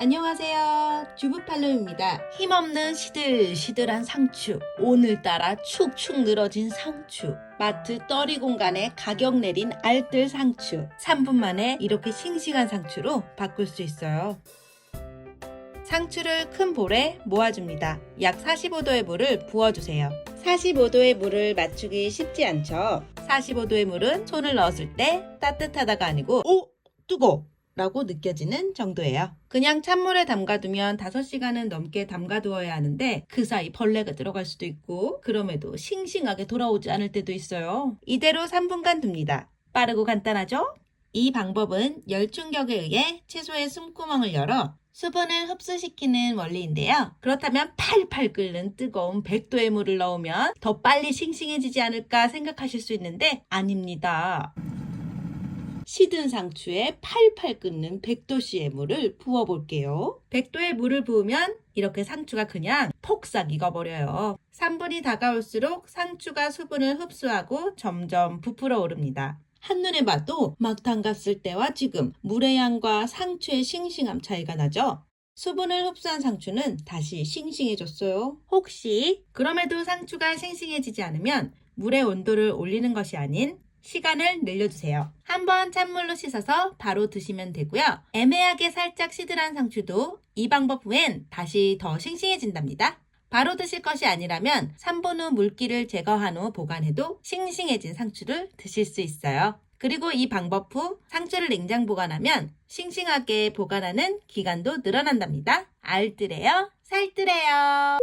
안녕하세요. 주부팔로입니다. 힘없는 시들시들한 상추. 오늘따라 축축 늘어진 상추. 마트 떨이 공간에 가격 내린 알뜰 상추. 3분 만에 이렇게 싱싱한 상추로 바꿀 수 있어요. 상추를 큰 볼에 모아줍니다. 약 45도의 물을 부어주세요. 45도의 물을 맞추기 쉽지 않죠? 45도의 물은 손을 넣었을 때 따뜻하다가 아니고 오! 뜨거! 라고 느껴지는 정도예요. 그냥 찬물에 담가두면 5시간은 넘게 담가두어야 하는데 그 사이 벌레가 들어갈 수도 있고 그럼에도 싱싱하게 돌아오지 않을 때도 있어요. 이대로 3분간 둡니다. 빠르고 간단하죠? 이 방법은 열 충격에 의해 채소의 숨구멍을 열어 수분을 흡수시키는 원리인데요. 그렇다면 팔팔 끓는 뜨거운 100도의 물을 넣으면 더 빨리 싱싱해지지 않을까 생각하실 수 있는데 아닙니다. 시든 상추에 팔팔 끓는 100도씨의 물을 부어 볼게요. 100도의 물을 부으면 이렇게 상추가 그냥 폭삭 익어버려요. 3분이 다가올수록 상추가 수분을 흡수하고 점점 부풀어 오릅니다. 한눈에 봐도 막 담갔을 때와 지금 물의 양과 상추의 싱싱함 차이가 나죠? 수분을 흡수한 상추는 다시 싱싱해졌어요. 혹시 그럼에도 상추가 싱싱해지지 않으면 물의 온도를 올리는 것이 아닌 시간을 늘려주세요. 한번 찬물로 씻어서 바로 드시면 되고요. 애매하게 살짝 시들한 상추도 이 방법 후엔 다시 더 싱싱해진답니다. 바로 드실 것이 아니라면 3분 후 물기를 제거한 후 보관해도 싱싱해진 상추를 드실 수 있어요. 그리고 이 방법 후 상추를 냉장 보관하면 싱싱하게 보관하는 기간도 늘어난답니다. 알뜰해요? 살뜰해요?